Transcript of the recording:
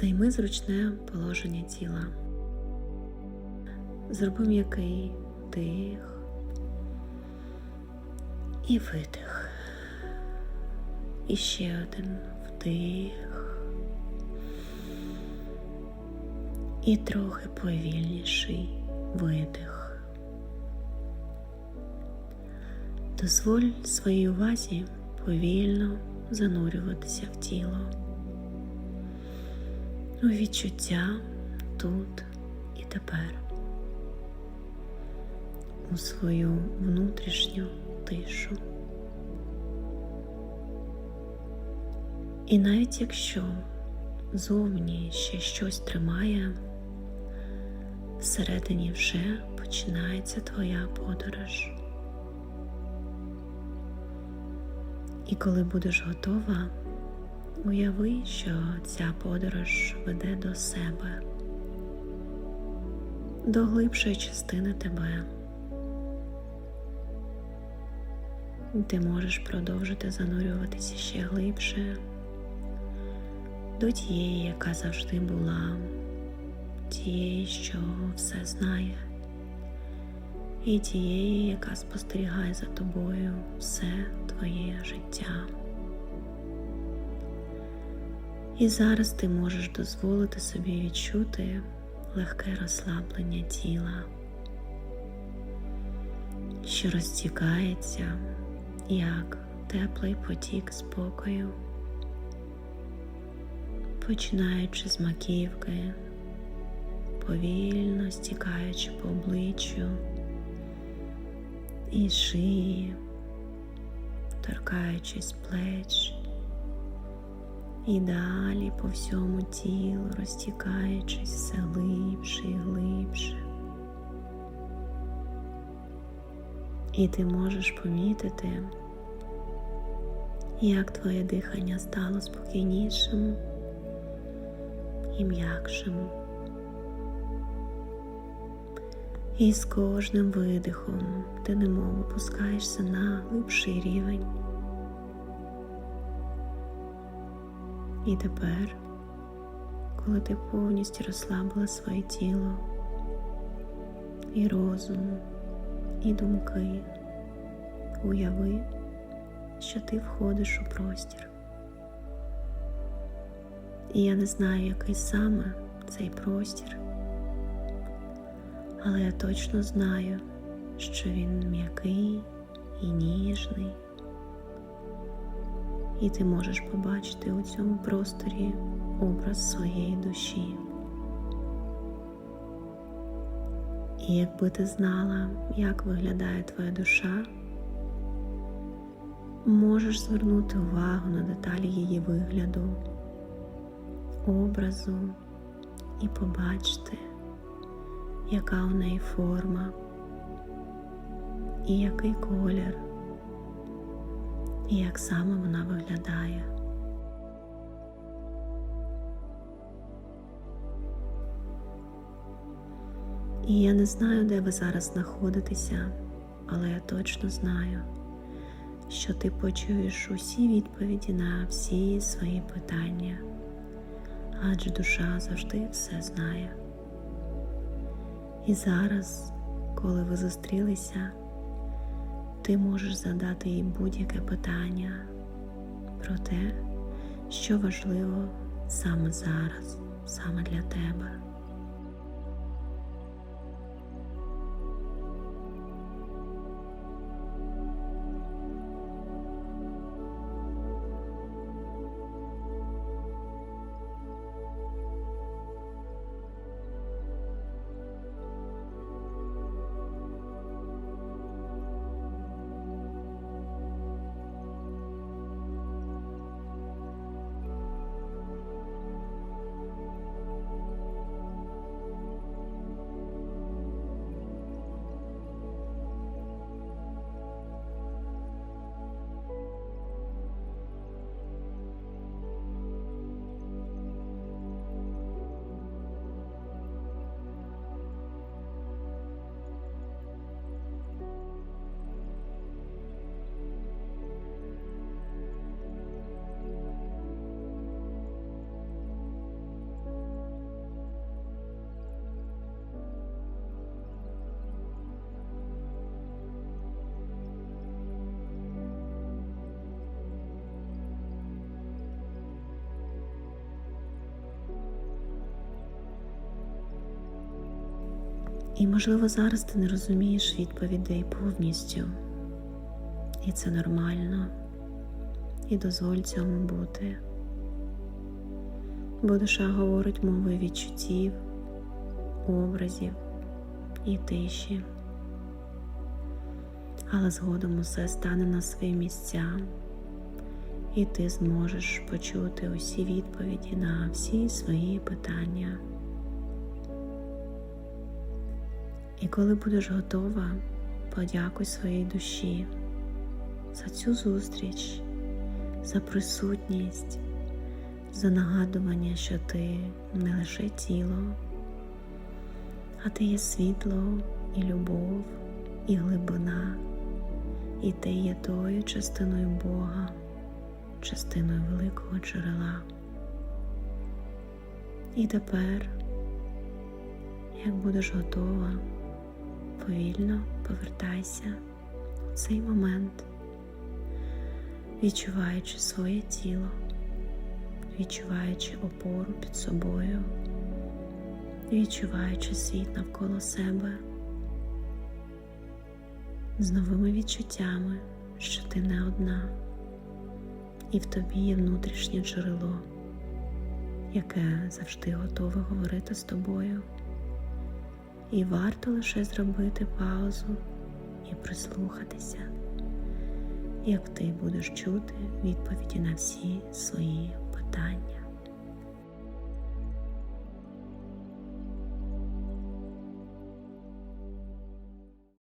Займи зручне положення тіла. Зроби м'який дих і видих. І ще один вдих. І трохи повільніший видих. Дозволь своїй увазі повільно занурюватися в тіло, у відчуття тут і тепер, у свою внутрішню тишу. І навіть якщо зовні ще щось тримає, всередині вже починається твоя подорож. І коли будеш готова, уяви, що ця подорож веде до себе, до глибшої частини тебе. Ти можеш продовжити занурюватися ще глибше до тієї, яка завжди була, тієї, що все знає, і тієї, яка спостерігає за тобою все твоє життя. І зараз ти можеш дозволити собі відчути легке розслаблення тіла, що розтікається як теплий потік спокою, починаючи з маківки, повільно стікаючи по обличчю і шиї, торкаючись плеч, і далі по всьому тілу розтікаючись все глибше і глибше. І ти можеш помітити, як твоє дихання стало спокійнішим і м'якшим. І з кожним видихом ти немов опускаєшся на глибший рівень. І тепер, коли ти повністю розслабила своє тіло і розум, і думки, уяви, що ти входиш у простір. І я не знаю, який саме цей простір, але я точно знаю, що він м'який і ніжний, і ти можеш побачити у цьому просторі образ своєї душі. І якби ти знала, як виглядає твоя душа, можеш звернути увагу на деталі її вигляду, образу і побачити, яка у неї форма і який колір, і як саме вона виглядає. І я не знаю, де ви зараз знаходитеся, але я точно знаю, що ти почуєш усі відповіді на всі свої питання, адже душа завжди все знає. І зараз, коли ви зустрілися, ти можеш задати їй будь-яке питання про те, що важливо саме зараз, саме для тебе. І, можливо, зараз ти не розумієш відповідей повністю. І це нормально. І дозволь цьому бути. Бо душа говорить мовою відчуттів, образів і тиші. Але згодом усе стане на свої місця, і ти зможеш почути усі відповіді на всі свої питання. І коли будеш готова, подякуй своїй душі за цю зустріч, за присутність, за нагадування, що ти не лише тіло, а ти є світло і любов, і глибина, і ти є тою частиною Бога, частиною великого джерела. І тепер, як будеш готова, повільно повертайся у цей момент, відчуваючи своє тіло, відчуваючи опору під собою, відчуваючи світ навколо себе, з новими відчуттями, що ти не одна, і в тобі є внутрішнє джерело, яке завжди готове говорити з тобою. І варто лише зробити паузу і прислухатися, як ти будеш чути відповіді на всі свої питання.